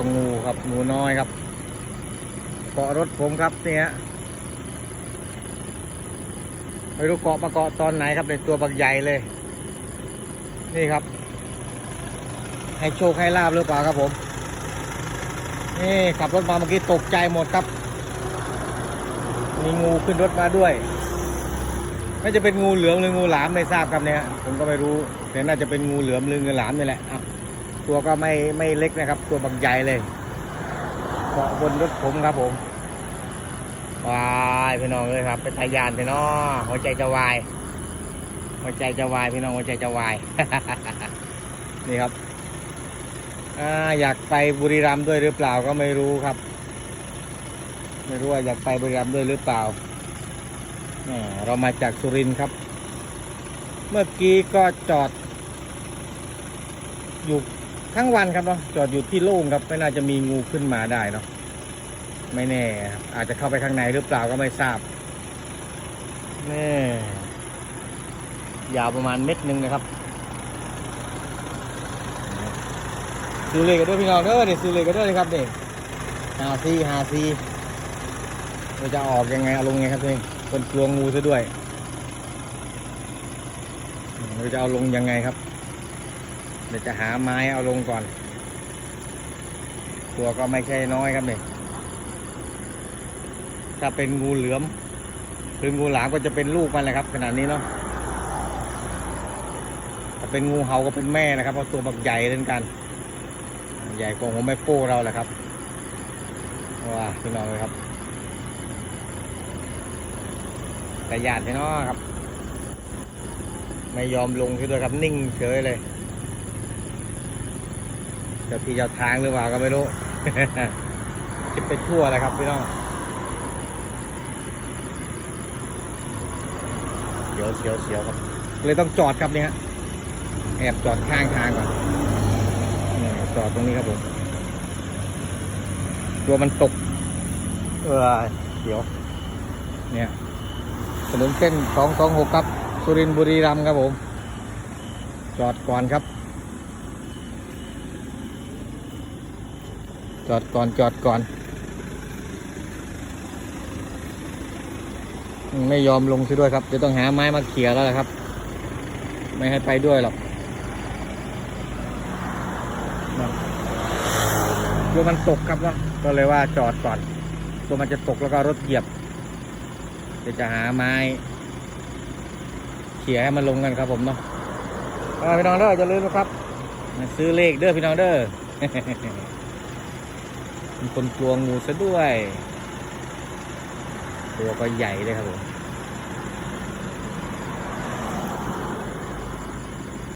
เอางูครับงูน้อยครับเกาะรถผมครับเนี่ยไม่รู้เกาะมาเกาะตอนไหนครับในตัวบักใหญ่เลย นี่ครับ ให้โชคให้ลาบหรือเปล่าครับผม นี่ขับรถมาเมื่อกี้ตกใจหมดครับ มีงูขึ้นรถมาด้วยน่าจะเป็นงูเหลือมหรืองูหลามไม่ทราบครับเนี่ยผมก็ไม่รู้แต่น่าจะเป็นงูเหลือมหรืองูหลามนี่แหละ ตัวก็ไม่ไม่เล็กนะครับ ตัวบักใหญ่เลยเกาะบนรถผมครับผมวายพี่น้องเลยครับ เป็นทายานพี่น้องหัวใจจะวายหัวใจจะวายพี่น้องหัวใจจะวายนี่ครับออยากไปบุรีรัมย์ด้วยหรือเปล่าก็ไม่รู้ครับ ไม่รู้ว่าอยากไปบุรีรัมย์ด้วยหรือเปล่าเรามาจากสุรินทร์ครับ เมื่อกี้ก็จอดอยู่ ทั้งวันครับเนาะจอดอยู่ที่โล่งครับไม่น่าจะมีงูขึ้นมาได้เนาะไม่แน่ อาจจะเข้าไปข้างในหรือเปล่าก็ไม่ทราบแน่ยาวประมาณเม็ดหนึ่งนะครับซื้อเลยกันด้วยพี่น้องเด้อเดี๋ยวซื้อเลยกันด้วยเลยครับเด็กหาซีหาซีเราจะออกยังไงเอาลงไงครับเพี่คนกลัวงูซะด้วยเราจะเอาลงยังไงครับ เดี๋ยวจะหาไม้เอาลงก่อน ตัวก็ไม่ใช่น้อยครับเนี่ยถ้าเป็นงูเหลือมหรืองูหลามก็จะเป็นลูกมันแหละครับ ขนาดนี้เนาะถ้าเป็นงูเห่าก็เป็นแม่นะครับ เพราะตัวบักใหญ่เหมือนกัน ใหญ่กว่าหัวแม่โป้เราแหละครับว้าพี่น้องเลยครับแต่หยาดพี่น้องครับ ไม่ยอมลงที่ด้วยครับนิ่งเฉยเลย เจ้าที่เจ้าทางหรือเปล่าก็ไม่รู้คิดไปทั่วเลยครับพี่น้องเสียวเสียวเสียวครับ เลยต้องจอดครับเนี่ยแอบจอดข้างทางก่อนจอดตรงนี้ครับผมตัวมันตก เออเสียว เนี่ยถนนเส้นสองสองหกครับ สุรินทร์บุรีรัมย์ครับผม จอดก่อนครับ จอดก่อนจอดก่อน ไม่ยอมลงซะด้วยครับจะต้องหาไม้มาเขี่ยแล้วแหละครับ ไม่ให้ไปด้วยหรอกกลัวมันตกครับเนาะก็เลยว่าจอดก่อนกลัวมันจะตกแล้วก็รถเหยียบเดี๋ยวจะหาไม้เขี่ยให้มันลงกันครับผมเนาะเอาพี่น้องเด้อจะลืมนะครับมาซื้อเลขเด้อพี่น้องเด้อ มีคนกลัวงูซะด้วย ตัวก็ใหญ่เลยครับผม